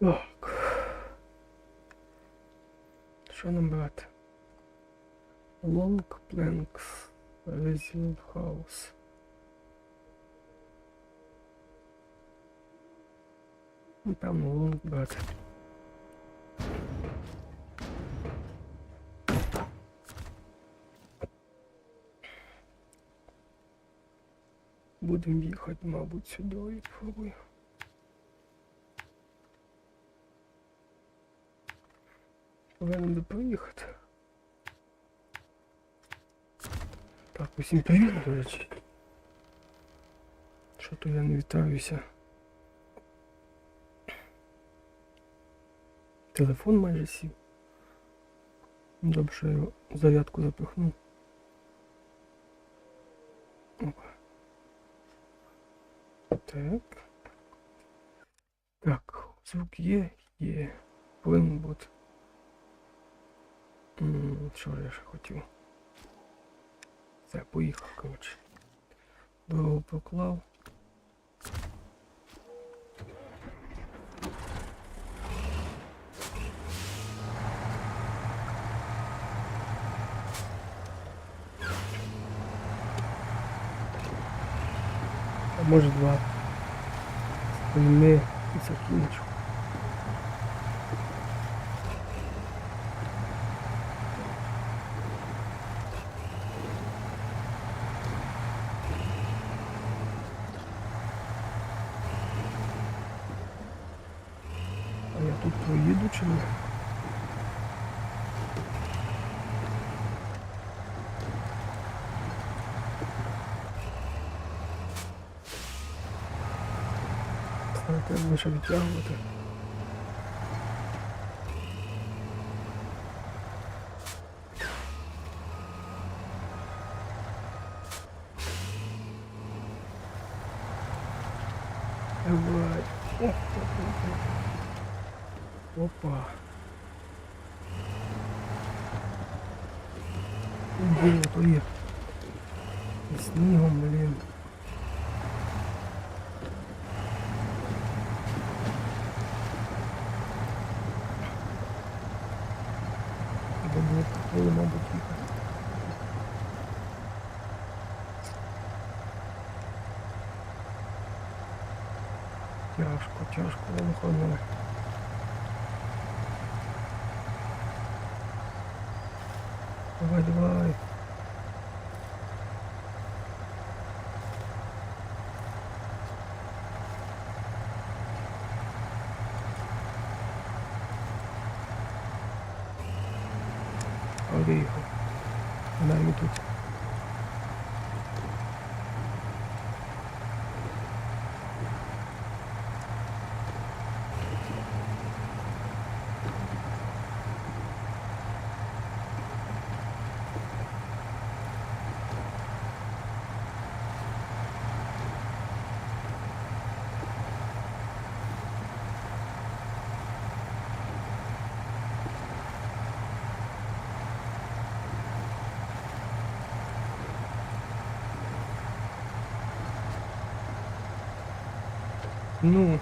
Так. Що нам брати? Long Planks. Resident House. Ну, Певно, лонг брати. Будемо їхати, мабуть, сюди і пробую. Повинен би проїхати. Так, усім привіт, до речі. Що то я не вітаюся. Телефон майже сів. Добре, я його зарядку запихнув. Опа. Так. Так, звук є, є. Повинен бути. Що ж я ще хотів? Все, поїхав, коротше. Дорогу проклав. А може два. Спільни і закінчу. Zaten başa bir şey almadı. Тяжко, тяжко виходили. Давай, давай. А виїхав. Навіть тут. Ну.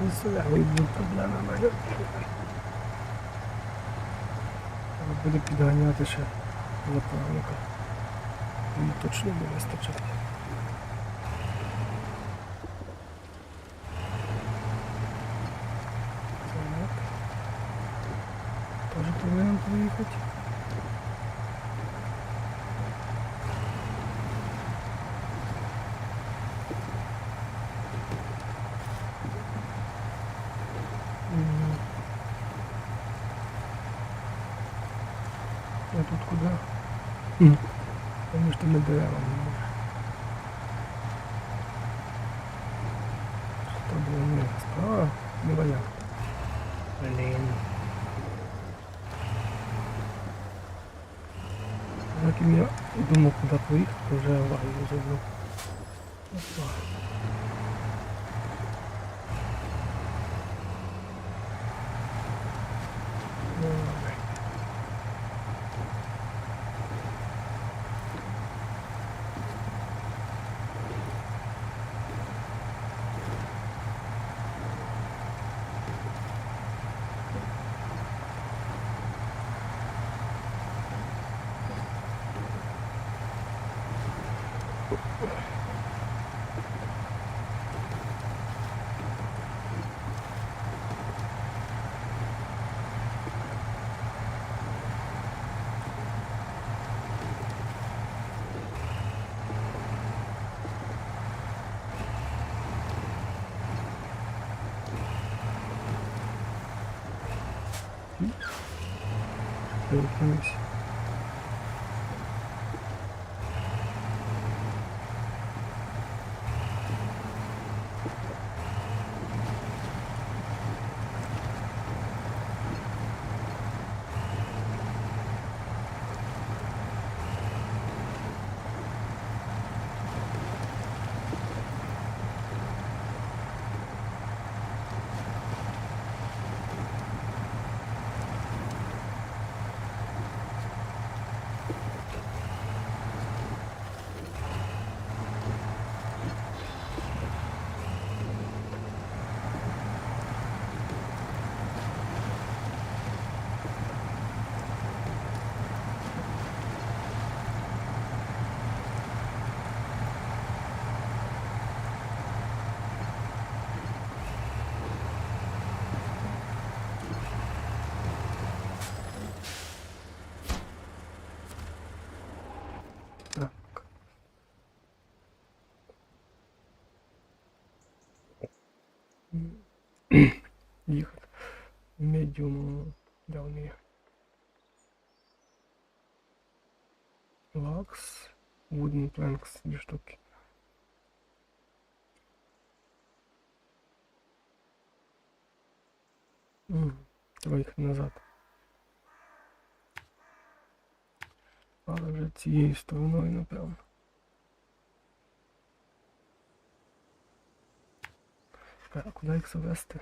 Ну, сюди вийду проблеми в буде підганяти ще заправника. Мені точно не вистачає. Так. Тоже повинен поїхати. М. А тут куда? М. Потому что мы деревом не можем. Что было не справа? Не валял. Блин. Заким я думав, куди поїхати, то вже аварію зробив. Опа. Медіум давні. Лакс. Wooden planks, дві штуки. Треба їх назад. Але вже цією стороною, напевно. А куди їх завести?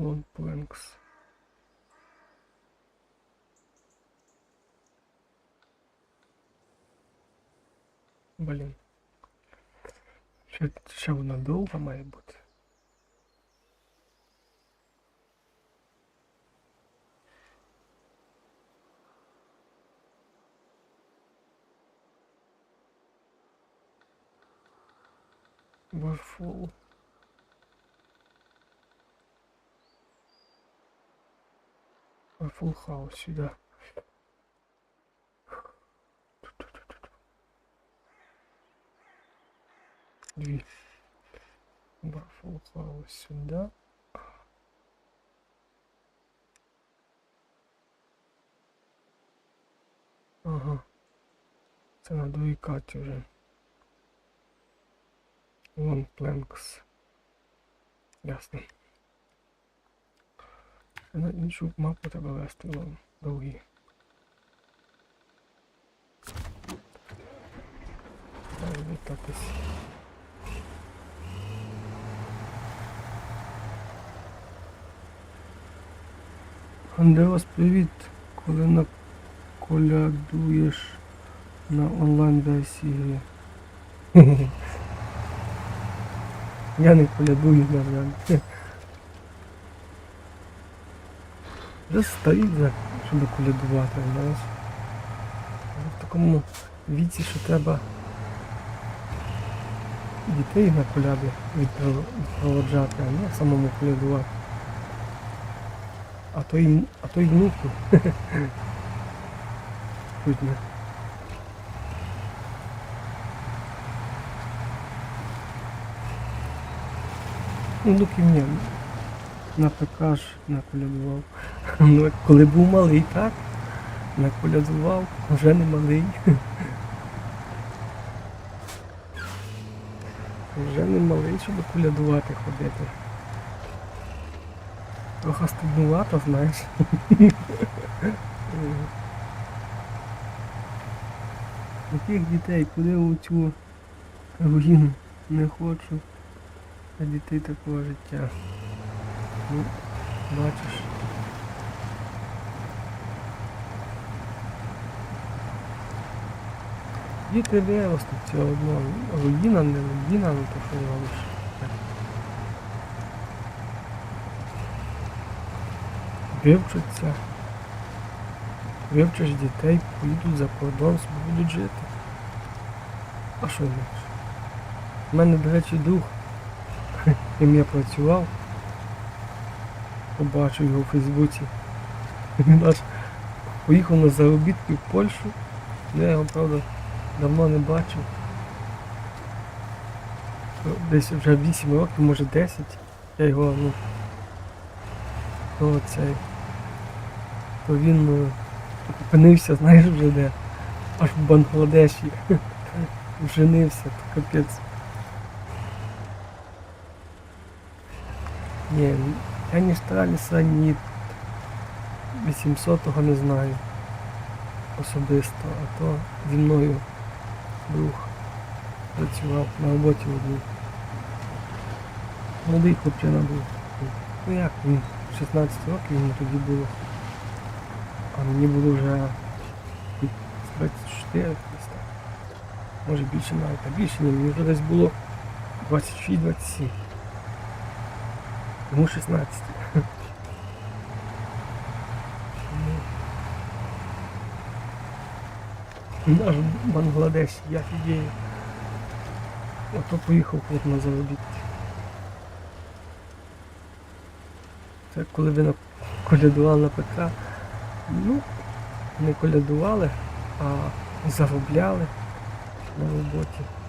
Лон Пленкс. Блін. Ще, ще вона довга має бути. Warful. House сюда. Дві. Warful House сюда. Ага. Це на другій карті вже. Вон Planks. Ясно. На іншу мапу треба вести вон довгі. Вітатись. Андреас, привіт! Коли наколядуєш на онлайн версії. Я не колядую, на жаль. Вже стоїть щоб колядувати, знаєш. В такому віці, що треба дітей на коляди відпроводжати, а не самому колядувати. А то й, а то й внуки. Чуть не. Ну, доки ні. На ПК ж наколядував. Ну, коли був малий, так? Наколядував, вже не малий. Вже не малий, щоб колядувати ходити. Трохи стиднувато, знаєш. Таких дітей, куди у цю руїну не хочу. А дітей такого життя. Ну, бачиш. Діти виростуть все одно. Руїна, не руїна, ну то що робиш. Вивчаться. Вивчиш дітей, поїдуть за кордон, будуть жити. А що інакше? У мене, до речі, друг, яким я працював, побачив його у Фейсбуці. Він аж поїхав на заробітки в Польщу. Я його, правда, давно не бачив. Десь вже 8 років, може 10. Я його ну, то цей, то він е, опинився, знаєш вже де, аж в Бангладеші. Женився, то капець. Ні, старалися ні 800-го не знаю особисто, а то зі мною друг працював на роботі одній. Молодий хлопчина був. Ну як, він 16 років йому тоді було. А мені було вже 24 десь. Може більше навіть, а більше ні, мені вже десь було 26-27. Йому 16. Наш Бангладеш, я фігею. Ото поїхав хлоп на заробітки. Це коли ви колядували на ПК. Ну, не колядували, а заробляли на роботі.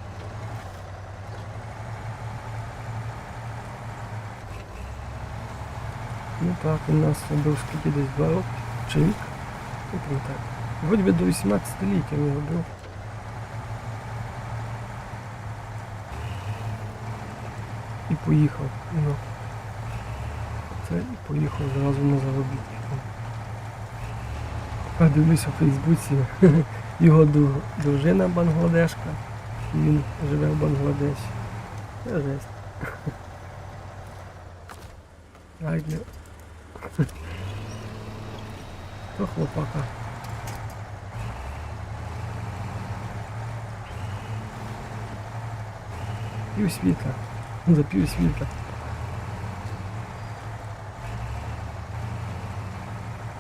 Ну так, у нас робив скільки десь два роки, чи рік. Вроді би до 18 ліття не робив. І поїхав. Ну. Це і поїхав зразу на заробітки. Я дивлюся в Фейсбуці, його дружина Бангладешка, він живе в Бангладеші. Жесть. То хлопака. Пів світа. За пів світа.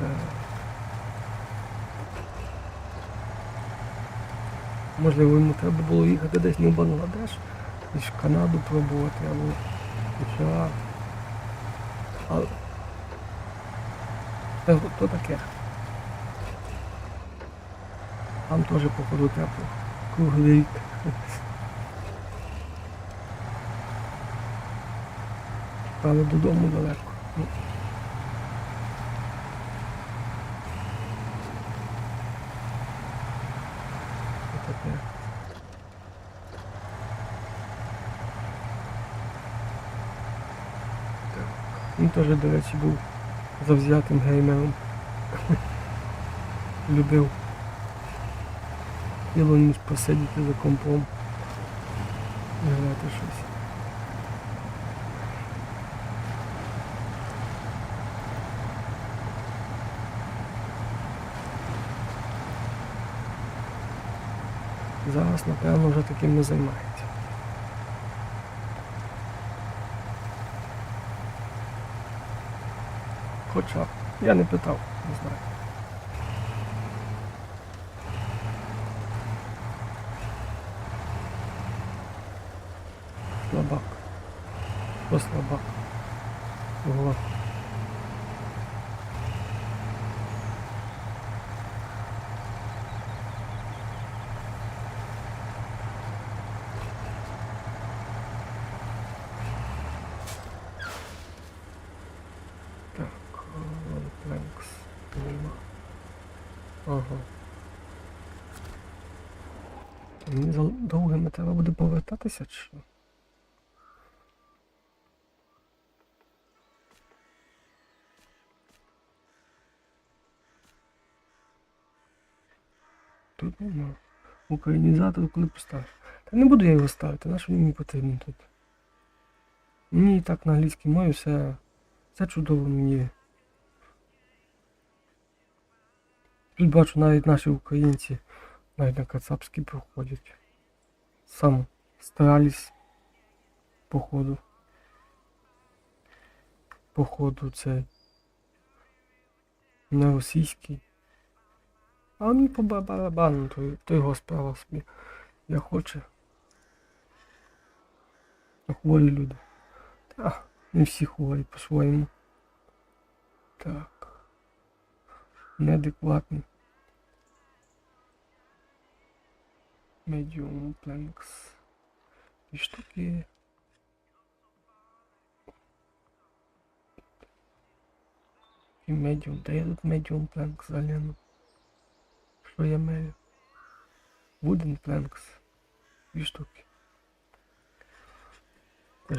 Е. Можливо, йому треба було їхати десь не в Бангладеш, в Канаду пробувати або США. Та то таке. Там теж походу тепло. Круглий. Але додому далеко. Ну. Так. Він теж, до речі, був завзятим геймером. Любив цілу ніч посидіти за компом. і Грати щось. Зараз, напевно, вже таким не займається. Хоча я не питав, не знаю. Слабак. Послабак. слабак? Planks. Нема. Ага. Мені за довгими треба буде повертатися чи? Тут нема. Українізатор коли поставиш. Та не буду я його ставити, на що мені потрібен тут. Мені і так на англійській мові все, все чудово мені. Тут бачу навіть наші українці навіть на кацапській проходять. Сам старались походу. Походу це на російський. А мені по ба- барабану, то, то його справа собі. Я хоче. Хворі люди. Та, не всі хворі по-своєму. Так. Неадекватний. Medium planks. І штуки. І медіум. Де я тут медіум пленкс загляну? Що я мелю? Wooden planks. Дві штуки. Це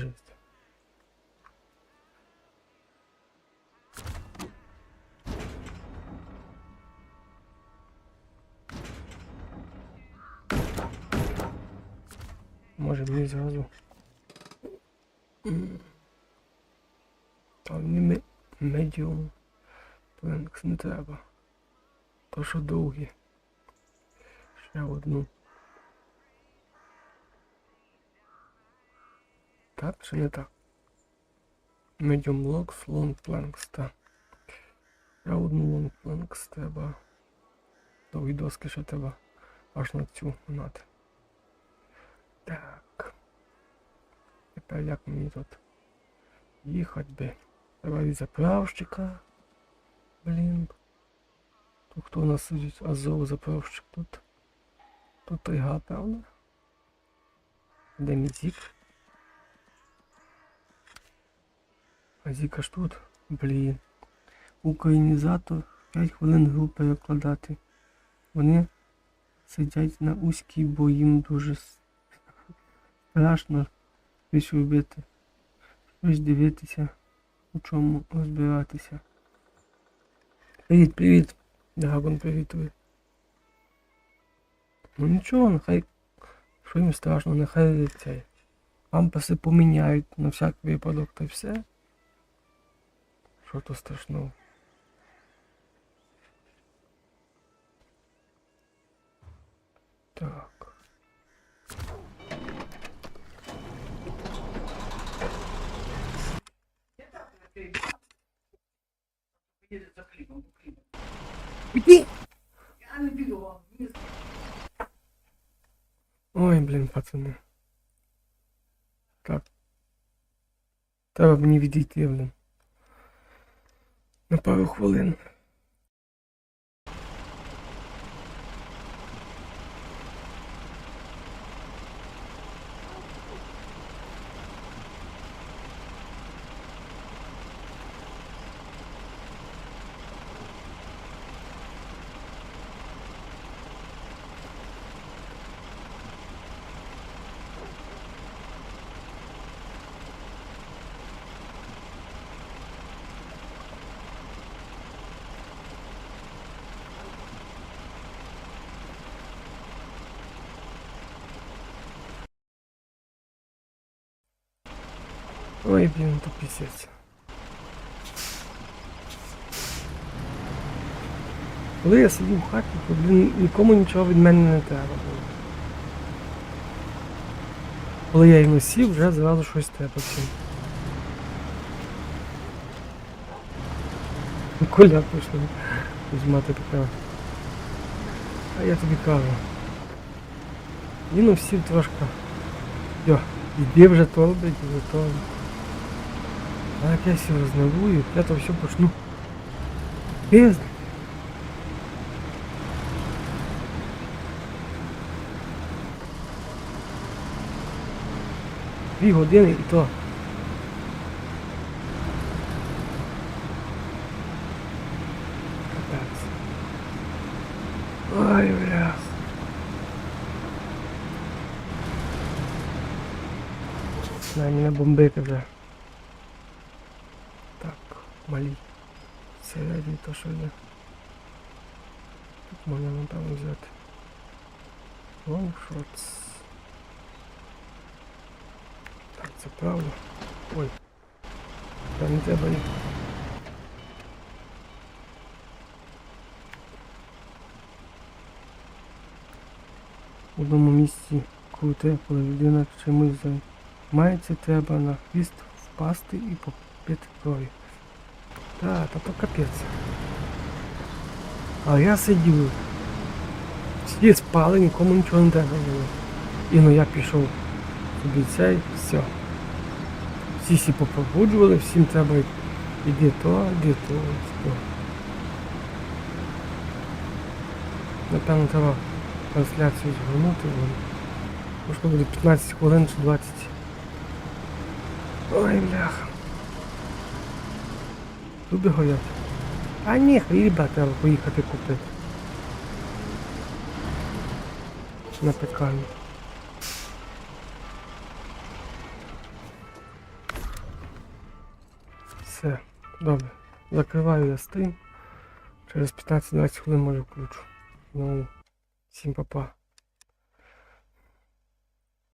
Може мені зразу. М. А мені ме- медіум пленкс не треба. То що довгі. Ще одну. Так, чи не так? Medium logs, long planks, так. Ще одну long planks треба. Довгі доски ще треба аж на цю нати. Так. Тепер як мені тут їхати би? Треба від заправщика. Блін. Тут хто у нас сидить? Азов заправщик тут. Тут тайга, певно. Де мій зік? А зіка ж тут? Блін. Українізатор 5 хвилин гру перекладати. Вони сидять на узькій, бо їм дуже страшно щось робити. Щось дивитися, у чому розбиратися. Привіт, привіт. Драгон, привіт тобі. Ну нічого, нехай. Що їм страшно, нехай цей. Пампаси поміняють на всяк випадок та все. Що то страшного? Так. Іди! Ой, блін, пацани. Так. Треба мені відійти, блін. На пару хвилин. Ой, блін, то пісець. Коли я сидів в хаті, то блін, нікому нічого від мене не треба було. Коли я його сів, вже зразу щось треба всім. Коля пішли. Мати така. А я тобі кажу. Він усів трошки. Йо, іди вже то робить, іди то. А як я сів рознавую, я то все почну. Без. Дві години і то. Ой, бля. Дай мене бомбити вже. Малі. Середні то що є. Тут можна напевно взяти. Лонгшотс. Так, це правда. Ой. Та не треба їх. В одному місці круте, коли людина чимось займається, треба на хвіст впасти і попити крові. Та, та то капець. А я сидів. Всі спали, нікому нічого не треба було. І ну я пішов собі цей, все. Всі всі попробуджували, всім треба іди то, іди то, іди то. Напевно, треба трансляцію згорнути. Можливо буде 15 хвилин чи 20. Ой, бляха. Люди горять. А ні, хліба треба поїхати купити. Напекаю. Все, добре. Закриваю я стрім. Через 15-20 хвилин може включу. Ну, всім па-па.